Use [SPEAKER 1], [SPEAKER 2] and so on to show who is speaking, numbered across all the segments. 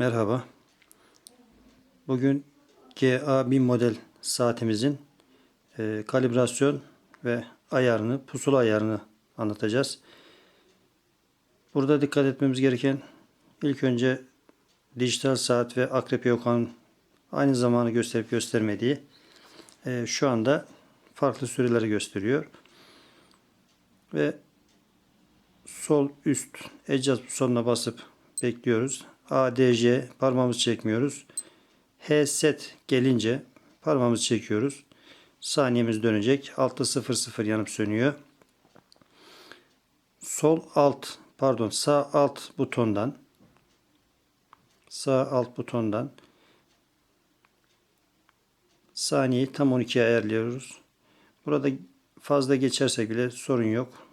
[SPEAKER 1] Merhaba. Bugün GA1000 model saatimizin e, kalibrasyon ve ayarını, pusula ayarını anlatacağız. Burada dikkat etmemiz gereken ilk önce dijital saat ve akrep yokanın aynı zamanı gösterip göstermediği e, şu anda farklı süreleri gösteriyor. Ve sol üst adjust butonuna basıp bekliyoruz. ADJ parmağımızı çekmiyoruz. H set gelince parmağımızı çekiyoruz. Saniyemiz dönecek. Altta 00 yanıp sönüyor. Sol alt pardon sağ alt butondan sağ alt butondan saniyeyi tam 12'ye ayarlıyoruz. Burada fazla geçersek bile sorun yok.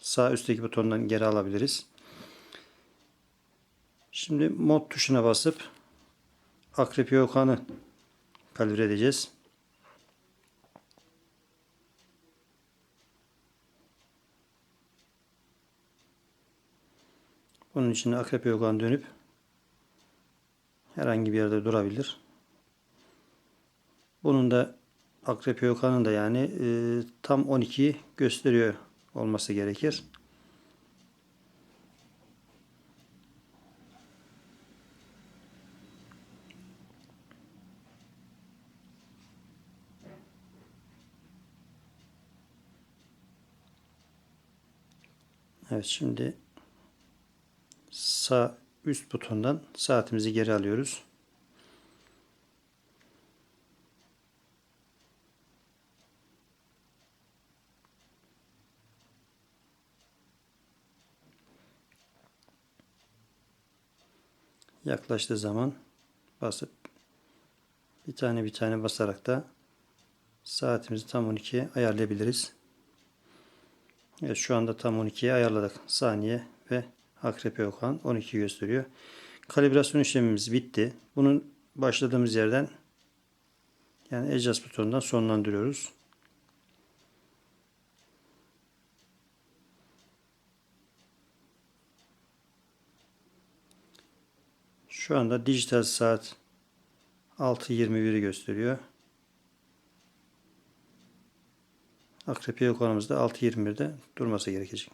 [SPEAKER 1] Sağ üstteki butondan geri alabiliriz. Şimdi mod tuşuna basıp akrep yokanı kalibre edeceğiz. Bunun için akrep yokan dönüp herhangi bir yerde durabilir. Bunun da akrep yokanın da yani e, tam 12'yi gösteriyor olması gerekir. Evet şimdi sağ üst butondan saatimizi geri alıyoruz. Yaklaştığı zaman basıp bir tane bir tane basarak da saatimizi tam 12'ye ayarlayabiliriz. Evet şu anda tam 12'ye ayarladık. Saniye ve akrep yokan 12 gösteriyor. Kalibrasyon işlemimiz bitti. Bunun başladığımız yerden yani adjust butonundan sonlandırıyoruz. Şu anda dijital saat 6.21'i gösteriyor. Akrep yokanımızda 6.21'de durması gerekecek.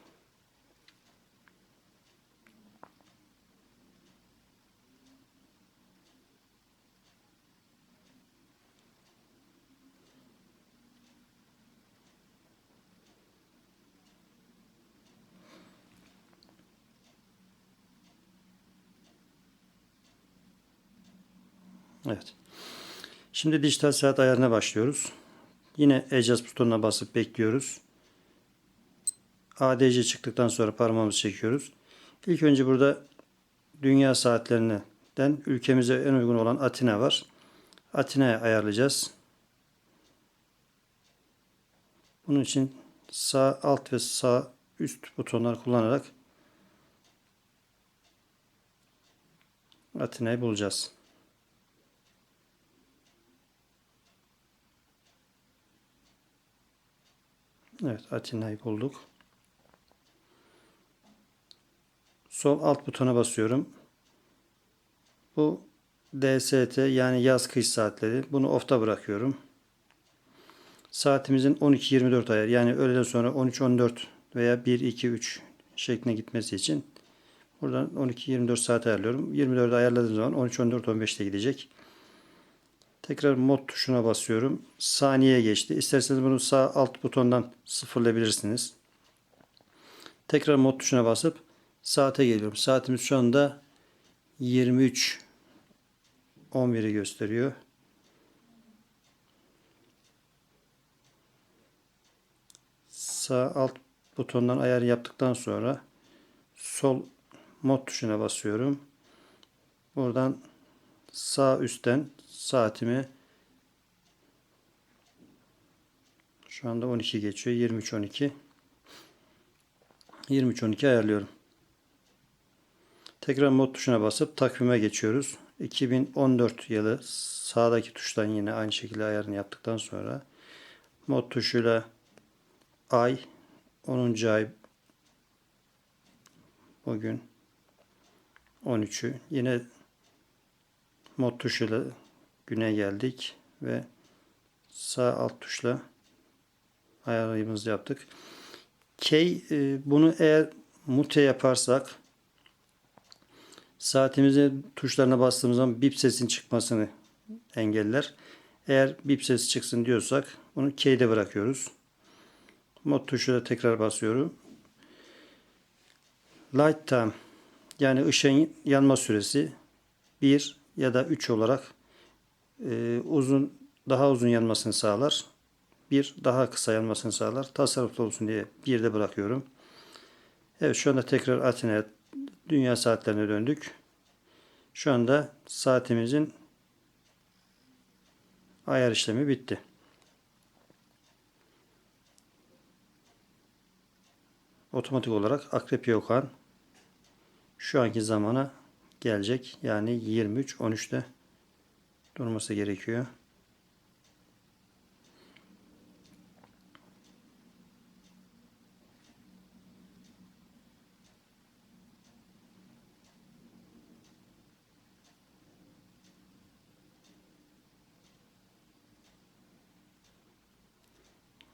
[SPEAKER 1] Evet. Şimdi dijital saat ayarına başlıyoruz. Yine adjust butonuna basıp bekliyoruz. ADC çıktıktan sonra parmağımızı çekiyoruz. İlk önce burada dünya saatlerinden ülkemize en uygun olan Atina var. Atina'ya ayarlayacağız. Bunun için sağ alt ve sağ üst butonlar kullanarak Atina'yı bulacağız. Evet Atina'yı bulduk. Sol alt butona basıyorum. Bu DST yani yaz kış saatleri. Bunu off'ta bırakıyorum. Saatimizin 12-24 ayar yani öğleden sonra 13-14 veya 1-2-3 şekline gitmesi için buradan 12-24 saat ayarlıyorum. 24'ü ayarladığım zaman 13-14-15'te gidecek. Tekrar mod tuşuna basıyorum. Saniye geçti. İsterseniz bunu sağ alt butondan sıfırlayabilirsiniz. Tekrar mod tuşuna basıp saate geliyorum. Saatimiz şu anda 23 11'i gösteriyor. Sağ alt butondan ayar yaptıktan sonra sol mod tuşuna basıyorum. Buradan sağ üstten saatimi şu anda 12 geçiyor. 23 12 23 12 ayarlıyorum. Tekrar mod tuşuna basıp takvime geçiyoruz. 2014 yılı sağdaki tuştan yine aynı şekilde ayarını yaptıktan sonra mod tuşuyla ay 10. ay bugün 13'ü yine mod tuşuyla güne geldik ve sağ alt tuşla ayarımızı yaptık. K e, bunu eğer mute yaparsak saatimizin tuşlarına bastığımız zaman bip sesin çıkmasını engeller. Eğer bip sesi çıksın diyorsak bunu K'de bırakıyoruz. Mod tuşuna tekrar basıyorum. Light time yani ışığın yanma süresi 1 ya da 3 olarak e, uzun daha uzun yanmasını sağlar. Bir daha kısa yanmasını sağlar. Tasarruflu olsun diye bir de bırakıyorum. Evet şu anda tekrar Atina'ya dünya saatlerine döndük. Şu anda saatimizin ayar işlemi bitti. Otomatik olarak Akrep Yokan şu anki zamana gelecek. Yani 23.13'te durması gerekiyor.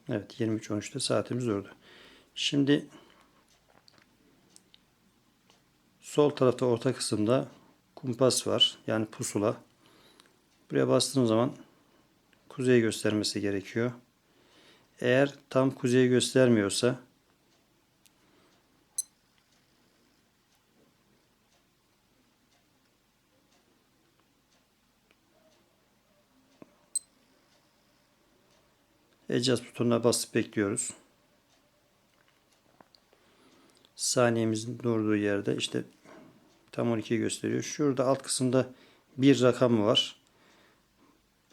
[SPEAKER 1] Evet 23.13'te saatimiz durdu. Şimdi sol tarafta orta kısımda kumpas var. Yani pusula. Buraya bastığım zaman kuzey göstermesi gerekiyor. Eğer tam kuzeyi göstermiyorsa Adjust butonuna basıp bekliyoruz. Saniyemizin durduğu yerde işte tam 12'yi gösteriyor. Şurada alt kısımda bir rakam var.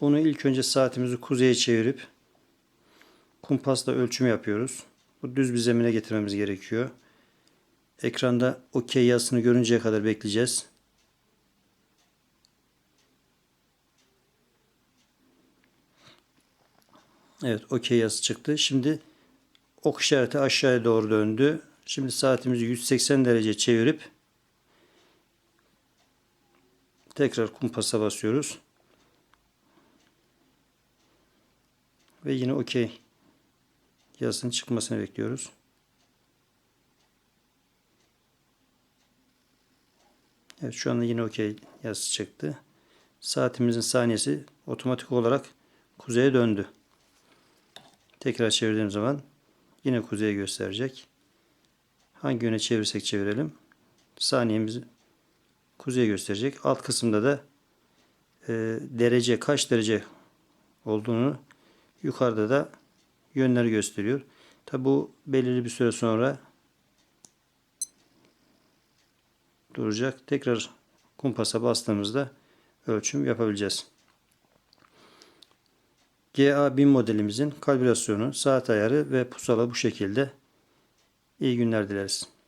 [SPEAKER 1] Bunu ilk önce saatimizi kuzeye çevirip kumpasla ölçüm yapıyoruz. Bu düz bir zemine getirmemiz gerekiyor. Ekranda OK yazısını görünceye kadar bekleyeceğiz. Evet OK yazısı çıktı. Şimdi ok işareti aşağıya doğru döndü. Şimdi saatimizi 180 derece çevirip tekrar kumpasa basıyoruz. Ve yine OK yazısının çıkmasını bekliyoruz. Evet şu anda yine OK yazısı çıktı. Saatimizin saniyesi otomatik olarak kuzeye döndü. Tekrar çevirdiğim zaman yine kuzeye gösterecek. Hangi yöne çevirsek çevirelim. Saniyemizi kuzeye gösterecek. Alt kısımda da e, derece kaç derece olduğunu yukarıda da yönleri gösteriyor. Tabi bu belirli bir süre sonra duracak. Tekrar kumpasa bastığımızda ölçüm yapabileceğiz. GA1000 modelimizin kalibrasyonu, saat ayarı ve pusula bu şekilde. İyi günler dileriz.